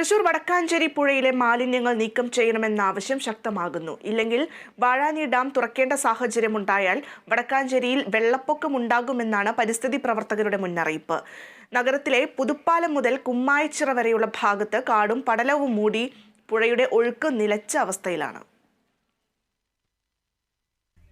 തൃശൂർ വടക്കാഞ്ചേരി പുഴയിലെ മാലിന്യങ്ങൾ നീക്കം ചെയ്യണമെന്ന ആവശ്യം ശക്തമാകുന്നു. ഇല്ലെങ്കിൽ വാഴാനി ഡാം തുറക്കേണ്ട സാഹചര്യമുണ്ടായാൽ വടക്കാഞ്ചേരിയിൽ വെള്ളപ്പൊക്കം ഉണ്ടാകുമെന്നാണ് പരിസ്ഥിതി പ്രവർത്തകരുടെ മുന്നറിയിപ്പ്. നഗരത്തിലെ പുതുപ്പാലം മുതൽ കുമ്മായിച്ചിറ വരെയുള്ള ഭാഗത്ത് കാടും പടലവും മൂടി പുഴയുടെ ഒഴുക്ക് നിലച്ച അവസ്ഥയിലാണ്.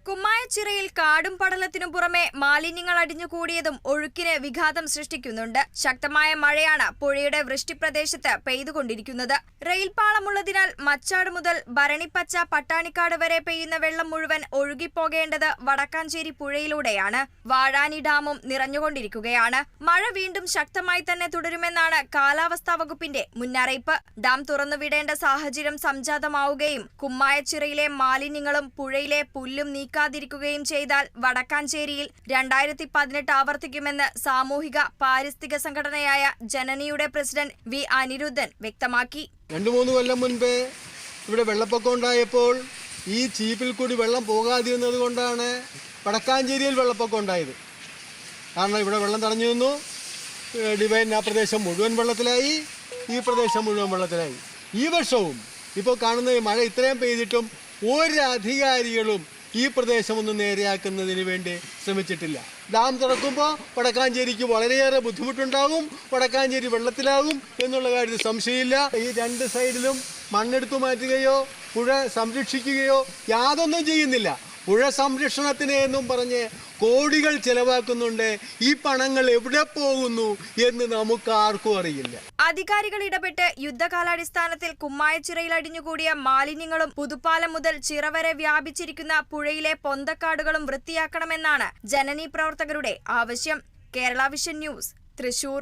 കുമ്മായച്ചിറയിൽ കാടും പടലത്തിനും പുറമെ മാലിന്യങ്ങൾ അടിഞ്ഞുകൂടിയതും ഒഴുക്കിന് വിഘാതം സൃഷ്ടിക്കുന്നുണ്ട്. ശക്തമായ മഴയാണ് പുഴയുടെ വൃഷ്ടിപ്രദേശത്ത് പെയ്തുകൊണ്ടിരിക്കുന്നത്. റെയിൽപാളമുള്ളതിനാൽ മച്ചാട് മുതൽ ഭരണിപ്പച്ച പട്ടാണിക്കാട് വരെ പെയ്യുന്ന വെള്ളം മുഴുവൻ ഒഴുകിപ്പോകേണ്ടത് വടക്കാഞ്ചേരി പുഴയിലൂടെയാണ്. വാഴാനി ഡാമും നിറഞ്ഞുകൊണ്ടിരിക്കുകയാണ്. മഴ വീണ്ടും ശക്തമായി തന്നെ തുടരുമെന്നാണ് കാലാവസ്ഥാ വകുപ്പിന്റെ മുന്നറിയിപ്പ്. ഡാം തുറന്നുവിടേണ്ട സാഹചര്യം സംജാതമാവുകയും കുമ്മായച്ചിറയിലെ മാലിന്യങ്ങളും പുഴയിലെ പുല്ലും നീക്കാതിരിക്കുകയും ചെയ്താൽ വടക്കാഞ്ചേരിയിൽ രണ്ടായിരത്തി പതിനെട്ട് ആവർത്തിക്കുമെന്ന് സാമൂഹിക പാരിസ്ഥിതിക സംഘടനയായ ജനനിയുടെ പ്രസിഡന്റ് വി അനിരുദ്ധൻ വ്യക്തമാക്കി. രണ്ടു മൂന്ന് കൊല്ലം മുൻപേ ഇവിടെ വെള്ളപ്പൊക്കം ഉണ്ടായപ്പോൾ ഈ ചീപ്പിൽ കൂടി വെള്ളം പോകാതിരുന്നത് കൊണ്ടാണ് വടക്കാഞ്ചേരിയിൽ വെള്ളപ്പൊക്കം ഉണ്ടായത്. കാരണം ഇവിടെ വെള്ളം തടഞ്ഞു നിന്നു. ഡിവൈൻ ആ പ്രദേശം മുഴുവൻ വെള്ളത്തിലായി. ഈ പ്രദേശം മുഴുവൻ വെള്ളത്തിലായി. ഈ വർഷവും ഇപ്പോൾ കാണുന്ന മഴ ഇത്രയും പെയ്തിട്ടും ഒരു അധികാരികളും ഈ പ്രദേശം ഒന്ന് നേരെയാക്കുന്നതിന് വേണ്ടി ശ്രമിച്ചിട്ടില്ല. ഡാം തുറക്കുമ്പോൾ വടക്കാഞ്ചേരിക്ക് വളരെയേറെ ബുദ്ധിമുട്ടുണ്ടാകും വടക്കാഞ്ചേരി വെള്ളത്തിലാകും എന്നുള്ള കാര്യത്തിൽ സംശയമില്ല. ഈ രണ്ട് സൈഡിലും മണ്ണെടുത്തു മാറ്റുകയോ പുഴ സംരക്ഷിക്കുകയോ യാതൊന്നും ചെയ്യുന്നില്ല. പുഴ സംരക്ഷണത്തിന് എന്നും പറഞ്ഞ് കോടികൾ ചെലവാക്കുന്നുണ്ട്. ഈ പണങ്ങൾ എവിടെ പോകുന്നു എന്ന് നമുക്ക് ആർക്കും അറിയില്ല. അധികാരികൾ ഇടപെട്ട് യുദ്ധകാലാടിസ്ഥാനത്തിൽ കുമ്മായച്ചിറയിൽ അടിഞ്ഞുകൂടിയ മാലിന്യങ്ങളും പുതുപ്പാലം മുതൽ ചിറ വരെ വ്യാപിച്ചിരിക്കുന്ന പുഴയിലെ പൊന്തക്കാടുകളും വൃത്തിയാക്കണമെന്നാണ് ജനനീ പ്രവർത്തകരുടെ ആവശ്യം. Kerala vision news Thrissur.